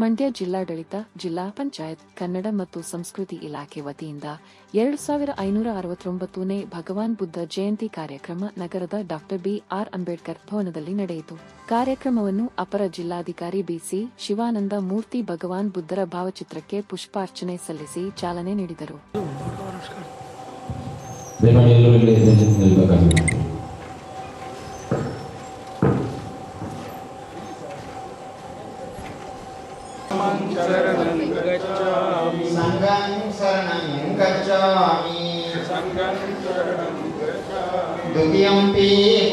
ಮಂಡ್ಯ ಜಿಲ್ಲಾಡಳಿತ, ಜಿಲ್ಲಾ ಪಂಚಾಯತ್, ಕನ್ನಡ ಮತ್ತು ಸಂಸ್ಕೃತಿ ಇಲಾಖೆ ವತಿಯಿಂದ ಎರಡು ಸಾವಿರ ಐನೂರ ಅರವತ್ತೊಂಬತ್ತನೇ ಭಗವಾನ್ ಬುದ್ಧ ಜಯಂತಿ ಕಾರ್ಯಕ್ರಮ ನಗರದ ಡಾ ಬಿ ಆರ್ ಅಂಬೇಡ್ಕರ್ ಭವನದಲ್ಲಿ ನಡೆಯಿತು. ಕಾರ್ಯಕ್ರಮವನ್ನು ಅಪರ ಜಿಲ್ಲಾಧಿಕಾರಿ ಬಿಸಿ ಶಿವಾನಂದ ಮೂರ್ತಿ ಭಗವಾನ್ ಬುದ್ಧರ ಭಾವಚಿತ್ರಕ್ಕೆ ಪುಷ್ಪಾರ್ಚನೆ ಸಲ್ಲಿಸಿ ಚಾಲನೆ ನೀಡಿದರು.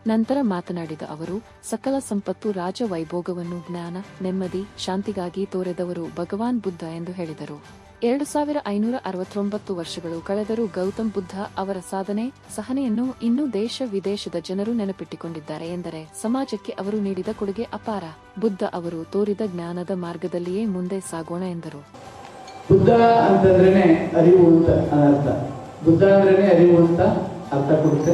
ನಂತರ ಮಾತನಾಡಿದ ಅವರು ಸಕಲ ಸಂಪತ್ತು ರಾಜ ವೈಭೋಗವನ್ನು ಜ್ಞಾನ ನೆಮ್ಮದಿ ಶಾಂತಿಗಾಗಿ ತೋರೆದವರು ಭಗವಾನ್ ಬುದ್ಧ ಎಂದು ಹೇಳಿದರು. ಎರಡು ಸಾವಿರ ಐನೂರ ಅರವತ್ತೊಂಬತ್ತು ವರ್ಷಗಳು ಕಳೆದರೂ ಗೌತಮ್ ಬುದ್ಧ ಅವರ ಸಾಧನೆ ಸಹನೆಯನ್ನು ಇನ್ನೂ ದೇಶ ವಿದೇಶದ ಜನರು ನೆನಪಿಟ್ಟುಕೊಂಡಿದ್ದಾರೆ ಎಂದರೆ ಸಮಾಜಕ್ಕೆ ಅವರು ನೀಡಿದ ಕೊಡುಗೆ ಅಪಾರ. ಬುದ್ಧ ಅವರು ತೋರಿದ ಜ್ಞಾನದ ಮಾರ್ಗದಲ್ಲಿಯೇ ಮುಂದೆ ಸಾಗೋಣ ಎಂದರು. ಬುದ್ಧ ಅಂತಂದ್ರೆ ಅರಿವು ಅಂತ ಅರ್ಥ ಬುದ್ಧ ಅಂದ್ರೆ ಅರಿವು ಅಂತ ಅರ್ಥ ಕೊಡುತ್ತೆ.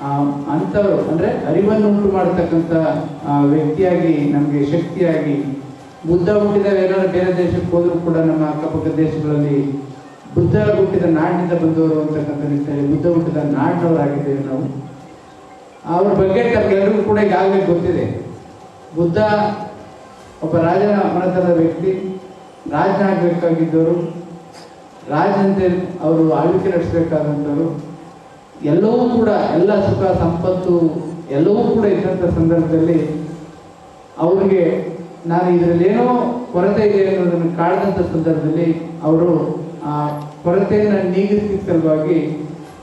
ಆ, ಅಂಥವ್ರು ಅಂದ್ರೆ ಅರಿವನ್ನು ಉಂಟು ಮಾಡತಕ್ಕಂತ ವ್ಯಕ್ತಿಯಾಗಿ ನಮಗೆ ಶಕ್ತಿಯಾಗಿ ಬುದ್ಧ ಹುಟ್ಟಿದ ಏನಾದ್ರು ಬೇರೆ ದೇಶಕ್ಕೆ ಹೋದರೂ ಕೂಡ ನಮ್ಮ ಅಕ್ಕಪಕ್ಕ ದೇಶಗಳಲ್ಲಿ ಬುದ್ಧ ಹುಟ್ಟಿದ ನಾಡಿನಿಂದ ಬಂದವರು ಅಂತಕ್ಕಂಥ ನಿಟ್ಟಿನಲ್ಲಿ ಬುದ್ಧ ಹುಟ್ಟಿದ ನಾಡಿನವರಾಗಿದ್ದೇವೆ ನಾವು. ಅವ್ರ ಬಗ್ಗೆ ನಮಗೆಲ್ಲರಿಗೂ ಕೂಡ ಈಗಾಗಲೇ ಗೊತ್ತಿದೆ. ಬುದ್ಧ ಒಬ್ಬ ರಾಜನ ಮನತನದ ವ್ಯಕ್ತಿ, ರಾಜನಾಗಬೇಕಾಗಿದ್ದವರು, ರಾಜನಂತೆ ಅವರು ಆಳ್ವಿಕೆ ನಡೆಸಬೇಕಾದಂಥವ್ರು, ಎಲ್ಲವೂ ಕೂಡ ಎಲ್ಲ ಸುಖ, ಸಂಪತ್ತು ಎಲ್ಲವೂ ಕೂಡ ಇದ್ದಂಥ ಸಂದರ್ಭದಲ್ಲಿ ಅವರಿಗೆ ನಾನು ಇದರಲ್ಲಿ ಏನೋ ಕೊರತೆ ಇದೆ ಅನ್ನೋದನ್ನು ಕಾಡಿದಂಥ ಸಂದರ್ಭದಲ್ಲಿ ಅವರು ಆ ಕೊರತೆಯನ್ನು ನೀಗಿಸಿದ ಸಲುವಾಗಿ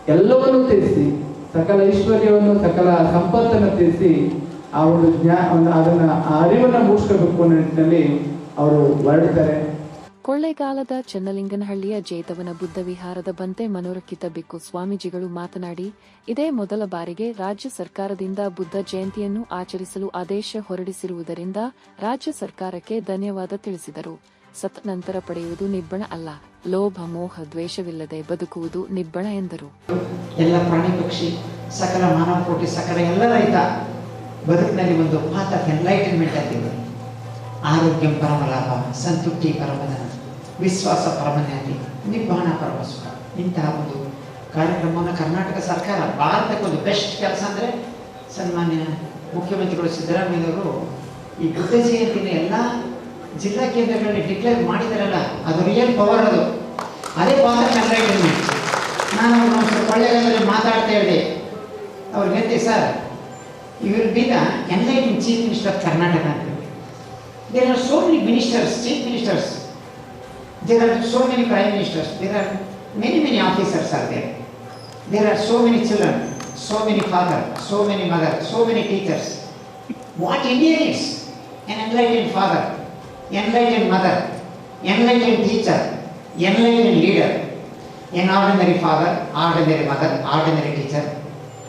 ಎಲ್ಲವನ್ನೂ ತಿಳಿಸಿ ಸಕಲ ಐಶ್ವರ್ಯವನ್ನು, ಸಕಲ ಸಂಪತ್ತನ್ನು ತಿಳಿಸಿ ಆ ಒಂದು ಜ್ಞಾ ಅದನ್ನ ಆ ಅರಿವನ್ನು ಮೂಡಿಸ್ಕೋಬೇಕು ಅನ್ನೋ ನಿಟ್ಟಿನಲ್ಲಿ ಅವರು ಹೊರಡ್ತಾರೆ ಕೊಳ್ಳೇಗಾಲದ ಚನ್ನಲಿಂಗನಹಳ್ಳಿಯ ಜೇತವನ ಬುದ್ಧ ವಿಹಾರದ ಬಂತೆ ಮನೋರಕ್ಕಿತ ಬಿಕ್ಕು ಸ್ವಾಮೀಜಿಗಳು ಮಾತನಾಡಿ, ಇದೇ ಮೊದಲ ಬಾರಿಗೆ ರಾಜ್ಯ ಸರ್ಕಾರದಿಂದ ಬುದ್ಧ ಜಯಂತಿಯನ್ನು ಆಚರಿಸಲು ಆದೇಶ ಹೊರಡಿಸಿರುವುದರಿಂದ ರಾಜ್ಯ ಸರ್ಕಾರಕ್ಕೆ ಧನ್ಯವಾದ ತಿಳಿಸಿದರು. ಸತ್ ನಂತರ ಪಡೆಯುವುದು ನಿಬ್ಬಣ ಅಲ್ಲ. ಲೋಭ, ಮೋಹ, ದ್ವೇಷವಿಲ್ಲದೆ ಬದುಕುವುದು ನಿಬ್ಬಣ ಎಂದರು. ಎಲ್ಲ ಪ್ರಾಣಿ ಪಕ್ಷಿ, ಸಕಲ ಮಾನವ ಕೋಟಿ ಸಕಲ ಎಲ್ಲ ರೈತ ಬದುಕಿನಲ್ಲಿ ಒಂದು ಆಫ್ ಎನ್ಲೈಟನ್ಮೆಂಟ್ ಆಗಿದ್ದಾರೆ ಆರೋಗ್ಯಂ ಪರಮಲಾಭ, ಸಂತೃಪ್ತಿ ಪರಮಧನ, ವಿಶ್ವಾಸ ಪರಮನ್ಯಾತಿ, ನಿಬ್ಬಾಣ ಪರಮ ಸುಖ ಇಂತಹ ಒಂದು ಕಾರ್ಯಕ್ರಮವನ್ನು ಕರ್ನಾಟಕ ಸರ್ಕಾರ, ಭಾರತಕ್ಕೆ ಒಂದು ಬೆಸ್ಟ್ ಕೆಲಸ ಅಂದರೆ ಸನ್ಮಾನ್ಯ ಮುಖ್ಯಮಂತ್ರಿಗಳು ಸಿದ್ದರಾಮಯ್ಯವರು ಈ ಬುದ್ಧ ಜಯಂತಿನ ಎಲ್ಲ ಜಿಲ್ಲಾ ಕೇಂದ್ರಗಳಲ್ಲಿ ಡಿಕ್ಲೇರ್ ಮಾಡಿದಾರಲ್ಲ, ಅದು ರಿಯಲ್ ಪವರ್ ಅದು. ಅದೇ ಪವರ್ ಎನ್ಲೈಟನ್ಮೆಂಟ್ ನಾನು ಕೊಳ್ಳೇಗಾಲದಲ್ಲಿ ಮಾತಾಡ್ತಾ ಇದ್ದೆ. ಅವ್ರಿಗೆ sir you will be the enlightening chief minister of Karnataka ಅಂತ. There are so many ministers, chief ministers. There are so many prime ministers. There are many, many officers are there. There are so many children, so many father, so many mother, so many teachers. What India is? An enlightened father, enlightened mother, enlightened teacher, enlightened leader, an ordinary father, ordinary mother, ordinary teacher.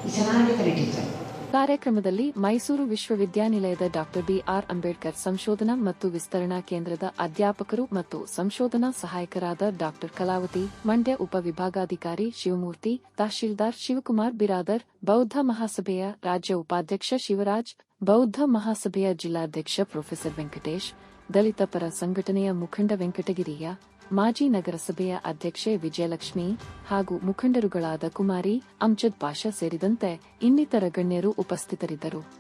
It's an ordinary teacher. ಕಾರ್ಯಕ್ರಮದಲ್ಲಿ ಮೈಸೂರು ವಿಶ್ವವಿದ್ಯಾನಿಲಯದ doctor B R Ambedkar ಸಂಶೋಧನಾ ಮತ್ತು ವಿಸ್ತರಣಾ ಕೇಂದ್ರದ ಅಧ್ಯಾಪಕರು ಮತ್ತು ಸಂಶೋಧನಾ ಸಹಾಯಕರಾದ doctor Kalavati, Mandya ಉಪವಿಭಾಗಾಧಿಕಾರಿ ಶಿವಮೂರ್ತಿ, ತಹಶೀಲ್ದಾರ್ ಶಿವಕುಮಾರ್ ಬಿರಾದರ್, ಬೌದ್ಧ ಮಹಾಸಭೆಯ ರಾಜ್ಯ ಉಪಾಧ್ಯಕ್ಷ ಶಿವರಾಜ್, ಬೌದ್ಧ ಮಹಾಸಭೆಯ ಜಿಲ್ಲಾಧ್ಯಕ್ಷ ಪ್ರೊಫೆಸರ್ ವೆಂಕಟೇಶ್, ದಲಿತ ಪರ ಸಂಘಟನೆಯ ಮುಖಂಡ ವೆಂಕಟಗಿರಿಯ ಮಾಜಿ ನಗರಸಭೆಯ ಅಧ್ಯಕ್ಷೆ ವಿಜಯಲಕ್ಷ್ಮಿ ಹಾಗೂ ಮುಖಂಡರುಗಳಾದ ಕುಮಾರಿ ಅಮ್ಜದ್ ಪಾಷಾ ಸೇರಿದಂತೆ ಇನ್ನಿತರ ಗಣ್ಯರು ಉಪಸ್ಥಿತರಿದ್ದರು.